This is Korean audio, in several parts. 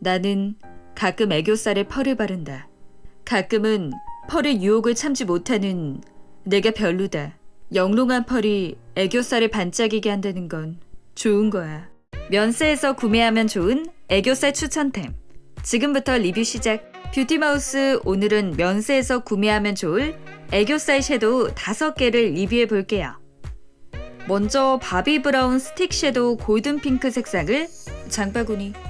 나는 가끔 애교살에 펄을 바른다. 가끔은 펄의 유혹을 참지 못하는 내가 별로다. 영롱한 펄이 애교살을 반짝이게 한다는 건 좋은 거야. 면세에서 구매하면 좋은 애교살 추천템. 지금부터 리뷰 시작. 뷰티마우스 오늘은 면세에서 구매하면 좋을 애교살 섀도우 5개를 리뷰해 볼게요. 먼저 바비 브라운 스틱 섀도우 골든 핑크 색상을 장바구니.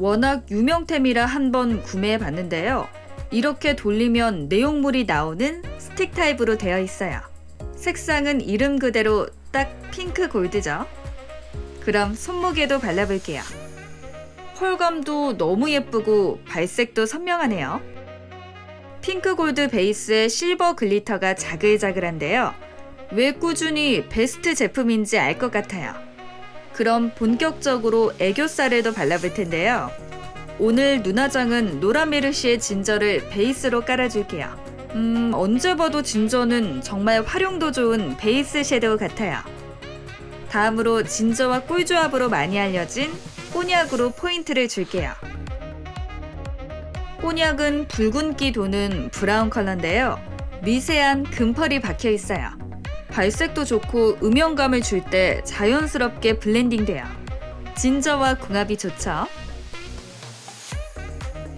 워낙 유명템이라 한번 구매해 봤는데요. 이렇게 돌리면 내용물이 나오는 스틱 타입으로 되어 있어요. 색상은 이름 그대로 딱 핑크 골드죠. 그럼 손목에도 발라볼게요. 펄감도 너무 예쁘고 발색도 선명하네요. 핑크 골드 베이스에 실버 글리터가 자글자글한데요. 왜 꾸준히 베스트 제품인지 알 것 같아요. 그럼 본격적으로 애교살에도 발라볼 텐데요. 오늘 눈화장은 노라메르시의 진저를 베이스로 깔아줄게요. 음, 언제 봐도 진저는 정말 활용도 좋은 베이스 섀도우 같아요. 다음으로 진저와 꿀 조합으로 많이 알려진 꼬냑으로 포인트를 줄게요. 꼬냑은 붉은기 도는 브라운 컬러인데요. 미세한 금펄이 박혀 있어요. 발색도 좋고 음영감을 줄 때 자연스럽게 블렌딩 돼요. 진저와 궁합이 좋죠?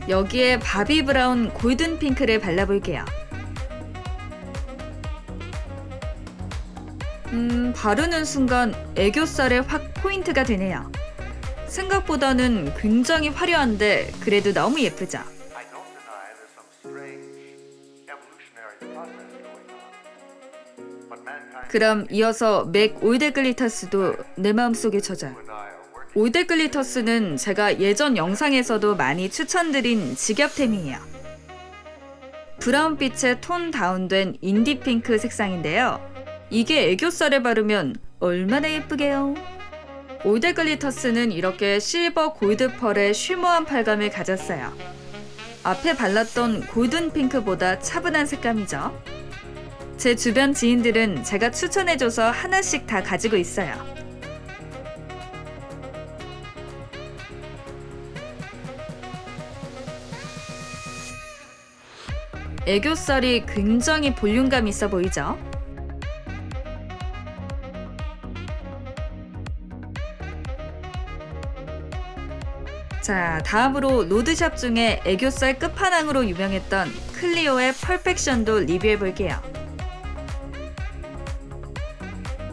여기에 바비 브라운 골든 핑크를 발라볼게요. 음, 바르는 순간 애교살에 확 포인트가 되네요. 생각보다는 굉장히 화려한데 그래도 너무 예쁘죠? 그럼 이어서 맥 올드 글리터스도 내 마음속에 저장. and I are working 올드 글리터스는 제가 예전 영상에서도 많이 추천드린 직업템이에요. 브라운빛의 톤 다운된 인디 핑크 색상인데요. 이게 애교살에 바르면 얼마나 예쁘게요. 올드 글리터스는 이렇게 실버 골드 펄의 쉬머한 펄감을 가졌어요. 앞에 발랐던 골든 핑크보다 차분한 색감이죠. 제 주변 지인들은 제가 추천해줘서 하나씩 다 가지고 있어요. 애교살이 굉장히 볼륨감 있어 보이죠? 자, 다음으로 로드샵 중에 애교살 끝판왕으로 유명했던 클리오의 퍼펙션도 리뷰해 볼게요.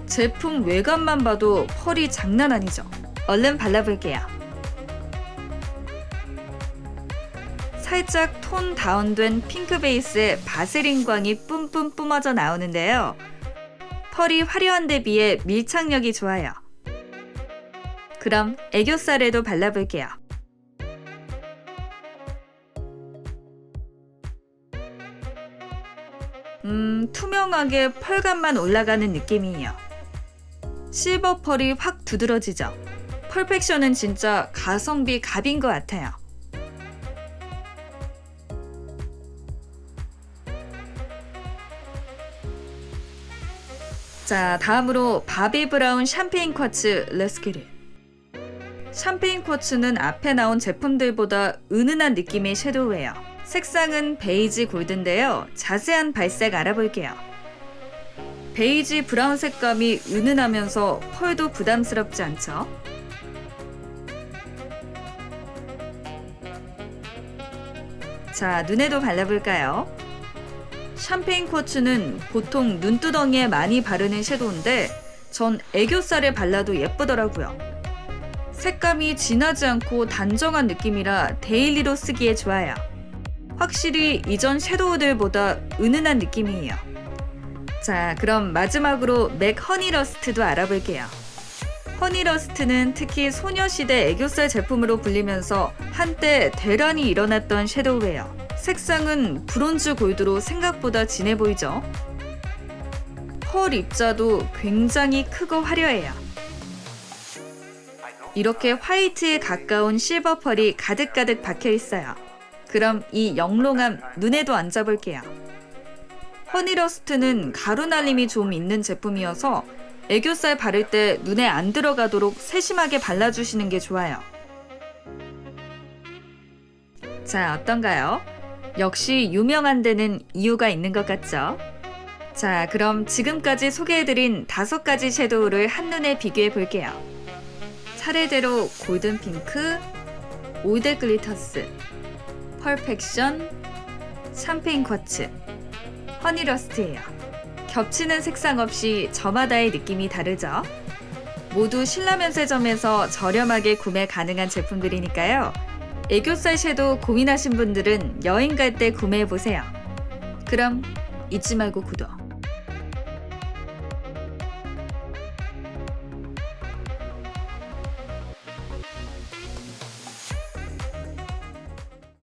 제품 외관만 봐도 펄이 장난 아니죠? 얼른 발라볼게요. 살짝 톤 다운된 핑크 베이스에 바세린 광이 뿜뿜 뿜어져 나오는데요. 펄이 화려한 데 비해 밀착력이 좋아요. 그럼 애교살에도 발라볼게요. 음, 투명하게 펄감만 올라가는 느낌이에요. 실버 펄이 확 두드러지죠. 퍼펙션은 진짜 가성비 갑인 것 같아요. 자, 다음으로 바비 브라운 샴페인 쿼츠 레스키리. 샴페인 쿼츠는 앞에 나온 제품들보다 은은한 느낌의 섀도우예요. 색상은 베이지 골드인데요. 자세한 발색 알아볼게요. 베이지 브라운 색감이 은은하면서 펄도 부담스럽지 않죠? 자, 눈에도 발라볼까요? 샴페인 쿼츠는 보통 눈두덩이에 많이 바르는 섀도우인데 전 애교살에 발라도 예쁘더라고요. 색감이 진하지 않고 단정한 느낌이라 데일리로 쓰기에 좋아요. 확실히 이전 섀도우들보다 은은한 느낌이에요. 자, 그럼 마지막으로 맥 허니러스트도 알아볼게요. 허니러스트는 특히 소녀시대 애교살 제품으로 불리면서 한때 대란이 일어났던 섀도우예요. 색상은 브론즈 골드로 생각보다 진해 보이죠? 펄 입자도 굉장히 크고 화려해요. 이렇게 화이트에 가까운 실버 펄이 가득가득 박혀 있어요. 그럼 이 영롱함 눈에도 앉아볼게요. 허니러스트는 가루 날림이 좀 있는 제품이어서 애교살 바를 때 눈에 안 들어가도록 세심하게 발라주시는 게 좋아요. 자, 어떤가요? 역시 유명한 데는 이유가 있는 것 같죠? 자, 그럼 지금까지 소개해드린 다섯 가지 섀도우를 한눈에 비교해 볼게요. 차례대로 골든 핑크, 올드 글리터스, 펄펙션, 샴페인 쿼츠, 허니러스트예요. 겹치는 색상 없이 저마다의 느낌이 다르죠? 모두 신라면세점에서 저렴하게 구매 가능한 제품들이니까요. 애교살 섀도우 고민하신 분들은 여행 갈 때 구매해 보세요. 그럼 잊지 말고 구독.